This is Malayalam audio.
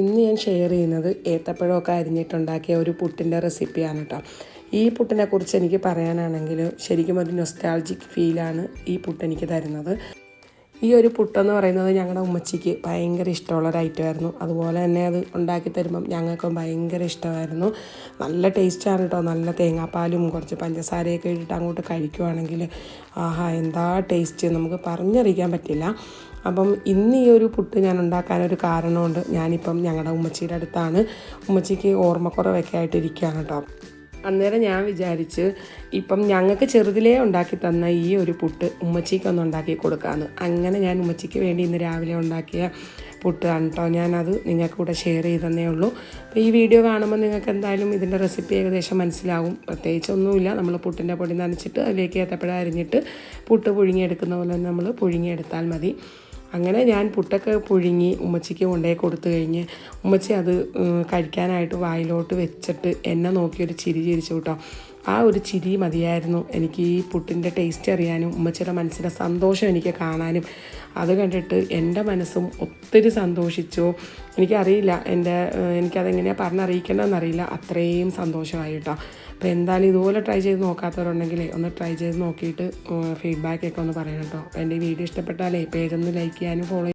ഇന്ന് ഞാൻ ഷെയർ ചെയ്യുന്നത് ഏത്തപ്പഴമൊക്കെ അരിഞ്ഞിട്ടുണ്ടാക്കിയ ഒരു പുട്ടിന്റെ റെസിപ്പിയാണ് കേട്ടോ ഈ പുട്ടിനെ കുറിച്ച് എനിക്ക് പറയാനാണെങ്കിൽ ശരിക്കും ഒരു നൊസ്റ്റാൾജിക് ഫീലാണ് ഈ പുട്ട് എനിക്ക് തരുന്നത്. ഈ ഒരു പുട്ടെന്ന് പറയുന്നത് ഞങ്ങളുടെ ഉമ്മച്ചിക്ക് ഭയങ്കര ഇഷ്ടമുള്ള ഒരു ഐറ്റമായിരുന്നു അതുപോലെ തന്നെ അത് ഉണ്ടാക്കി തരുമ്പം ഞങ്ങൾക്കും ഭയങ്കര ഇഷ്ടമായിരുന്നു. നല്ല ടേസ്റ്റാണ് കേട്ടോ നല്ല തേങ്ങാപ്പാലും കുറച്ച് പഞ്ചസാരയൊക്കെ ഇട്ടിട്ട് അങ്ങോട്ട് കഴിക്കുവാണെങ്കിൽ ആഹാ എന്താ ടേസ്റ്റ് നമുക്ക് പറഞ്ഞറിയിക്കാൻ പറ്റില്ല. അപ്പം ഇന്ന് ഈ ഒരു പുട്ട് ഞാൻ ഉണ്ടാക്കാനൊരു കാരണമുണ്ട്. ഞാനിപ്പം ഞങ്ങളുടെ ഉമ്മച്ചിയുടെ അടുത്താണ്. ഉമ്മച്ചിക്ക് ഓർമ്മക്കുറവൊക്കെ ആയിട്ടിരിക്കുകയാണ് കേട്ടോ അന്നേരം ഞാൻ വിചാരിച്ച് ഇപ്പം ഞങ്ങൾക്ക് ചെറുതിലേ ഉണ്ടാക്കി തന്ന ഈ ഒരു പുട്ട് ഉമ്മച്ചിക്കൊന്ന് ഉണ്ടാക്കി കൊടുക്കാമെന്ന് അങ്ങനെ ഞാൻ ഉമ്മച്ചിക്ക് വേണ്ടി ഇന്ന് രാവിലെ ഉണ്ടാക്കിയ പുട്ടാണ് കേട്ടോ ഞാനത് നിങ്ങൾക്ക് കൂടെ ഷെയർ ചെയ്തതന്നേ ഉള്ളൂ. അപ്പോൾ ഈ വീഡിയോ കാണുമ്പോൾ നിങ്ങൾക്ക് എന്തായാലും ഇതിന്റെ റെസിപ്പി ഏകദേശം മനസ്സിലാവും. പ്രത്യേകിച്ചൊന്നുമില്ല നമ്മൾ പുട്ടിന്റെ പൊടി നനച്ചിട്ട് അതിലേക്ക് ഏത്തപ്പഴം അരിഞ്ഞിട്ട് പുട്ട് പുഴുങ്ങിയെടുക്കുന്ന പോലെ നമ്മൾ പുഴുങ്ങിയെടുത്താൽ മതി. അങ്ങനെ ഞാൻ പുട്ടൊക്കെ പുഴുങ്ങി ഉമ്മച്ചിക്ക് കൊണ്ടുപോയി കൊടുത്തു കഴിഞ്ഞ് ഉമ്മച്ചി അത് കഴിക്കാനായിട്ട് വായിലോട്ട് വെച്ചിട്ട് എന്നെ നോക്കിയൊരു ചിരി ചിരിച്ചു കേട്ടോ. ആ ഒരു ചിരി മതിയായിരുന്നു. എനിക്ക് ഈ പുട്ടിന്റെ ടേസ്റ്റ് അറിയാനും ഉമ്മച്ചിയുടെ മനസ്സിലെ സന്തോഷം എനിക്ക് കാണാനും അത് കണ്ടിട്ട് എന്റെ മനസ്സും ഒത്തിരി സന്തോഷിച്ചു. എനിക്കറിയില്ല എന്റെ എനിക്കതെങ്ങനെയാണ് പറഞ്ഞറിയിക്കേണ്ടതെന്നറിയില്ല. അത്രയും സന്തോഷമായിട്ടോ അപ്പോൾ എന്തായാലും ഇതുപോലെ ട്രൈ ചെയ്ത് നോക്കാത്തവരുണ്ടെങ്കിൽ ഒന്ന് ട്രൈ ചെയ്ത് നോക്കിയിട്ട് ഫീഡ്ബാക്കൊക്കെ ഒന്ന് പറയണം കേട്ടോ. അപ്പോൾ എന്റെ വീഡിയോ ഇഷ്ടപ്പെട്ടാലേ പേജ് ഒന്ന് ലൈക്ക് ചെയ്യാനും ഫോളോ